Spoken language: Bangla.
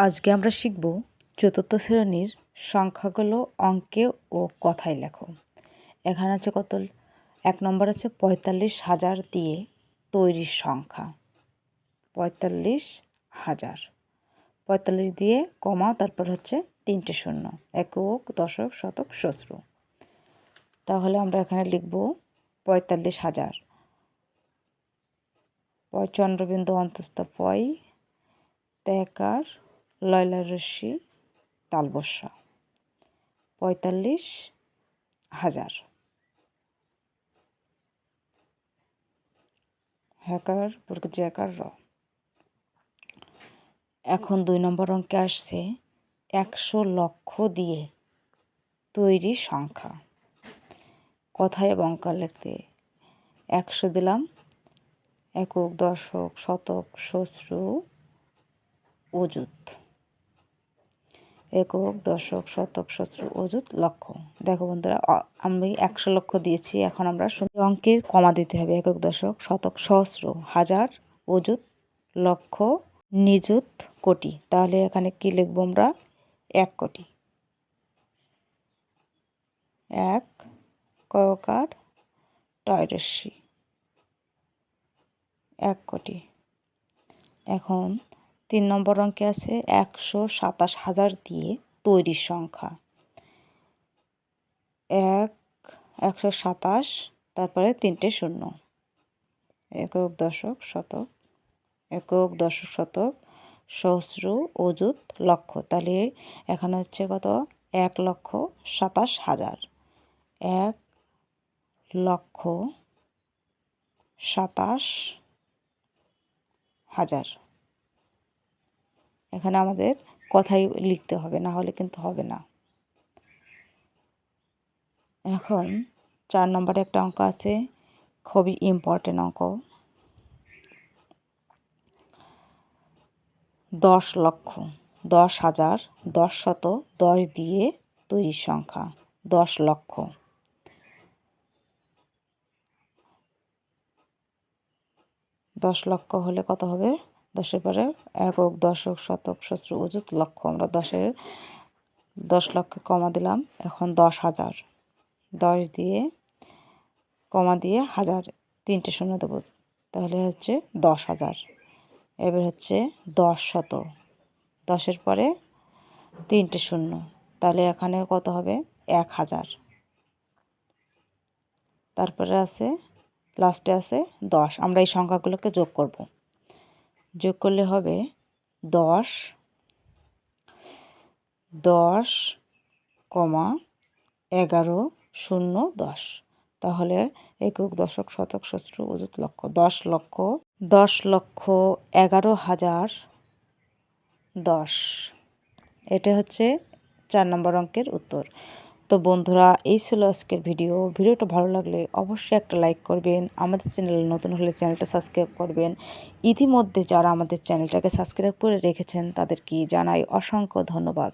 আজকে আমরা শিখব চতুর্থ শ্রেণির সংখ্যাগুলো অঙ্কে ও কথায় লেখো। এখানে আছে কত? এক নম্বর আছে পঁয়তাল্লিশ হাজার দিয়ে তৈরি সংখ্যা। পঁয়তাল্লিশ হাজার। পঁয়তাল্লিশ দিয়ে কমা, তারপর হচ্ছে তিনটে শূন্য। একক, দশক, শতক, শত্রু। তাহলে আমরা এখানে লিখব পঁয়তাল্লিশ হাজার। পয়, চন্দ্রবিন্দু অন্তস্থ পয় ত্যাকার লয়লা রশ্মি তালবস্যা পঁয়তাল্লিশ হাজার। হ্যাকার জ্যাকার র। এখন দুই নম্বর অঙ্কে আসছে, একশো লক্ষ দিয়ে তৈরি সংখ্যা। কথায় এবং অঙ্ক লিখতে একশো দিলাম, একক, দশক, শতক, শত্রু, অযুত। একক, দশক, শতক, শত্রু, অযুত, লক্ষ। দেখো বন্ধুরা আমি একশো লক্ষ দিয়েছি, এখন আমরা অঙ্কের কমা দিতে হবে, একক, দশক, শতক, সহস্র, হাজার, অযুত, লক্ষ, নিযুত, কোটি। তাহলে এখানে কি লিখব আমরা? এক কোটি। এক কয়কার টয়রস্যি এক কোটি। এখন তিন নম্বর অঙ্কে আছে একশো সাতাশ হাজার দিয়ে তৈরি সংখ্যা। এক, একশো সাতাশ, তারপরে তিনটে শূন্য। একক দশক শতক, একক দশক শতক, সহস্র অযুত লক্ষ। তাহলে এখানে হচ্ছে কত? এক লক্ষ সাতাশ হাজার। এক লক্ষ সাতাশ হাজার। এখানে আমাদের কথাই লিখতে হবে, না হলে কিন্তু হবে না। এখন চার নম্বরে একটা অঙ্ক আছে, খুবই ইম্পর্টেন্ট অঙ্ক। দশ লক্ষ, দশ হাজার, দশ শত, দশ দিয়ে তৈরি সংখ্যা, দশ লক্ষ। দশ লক্ষ হলে কত হবে? দশের পরে একক দশক, শতক, শত্রু, অযুত লক্ষ। আমরা দশের, দশ লক্ষ কমা দিলাম, এখন দশ হাজার। দশ দিয়ে কমা দিয়ে হাজার, তিনটে শূন্য দেবো। তাহলে হচ্ছে দশ হাজার। এবার হচ্ছে দশ শত। দশের পরে তিনটে শূন্য। তাহলে এখানে কত হবে? এক হাজার। তারপরে আছে লাস্টে আছে দশ। আমরা এই সংখ্যাগুলোকে যোগ করব। যোগ করলে হবে দশ দশ কমা এগারো শূন্য দশ। তাহলে একক দশক, শতক শত্রু অযুত লক্ষ। দশ লক্ষ দশ লক্ষ এগারো হাজার দশ। এটা হচ্ছে চার নম্বর অঙ্কের উত্তর। তো বন্ধুরা, এই ছিল আজকের ভিডিও। ভিডিওটা ভালো লাগলে অবশ্যই একটা লাইক করবেন, আমাদের চ্যানেল নতুন হলে চ্যানেলটা সাবস্ক্রাইব করবেন। ইতিমধ্যে যারা আমাদের চ্যানেলটাকে সাবস্ক্রাইব করে রেখেছেন, তাদেরকে জানাই অসংখ্য ধন্যবাদ।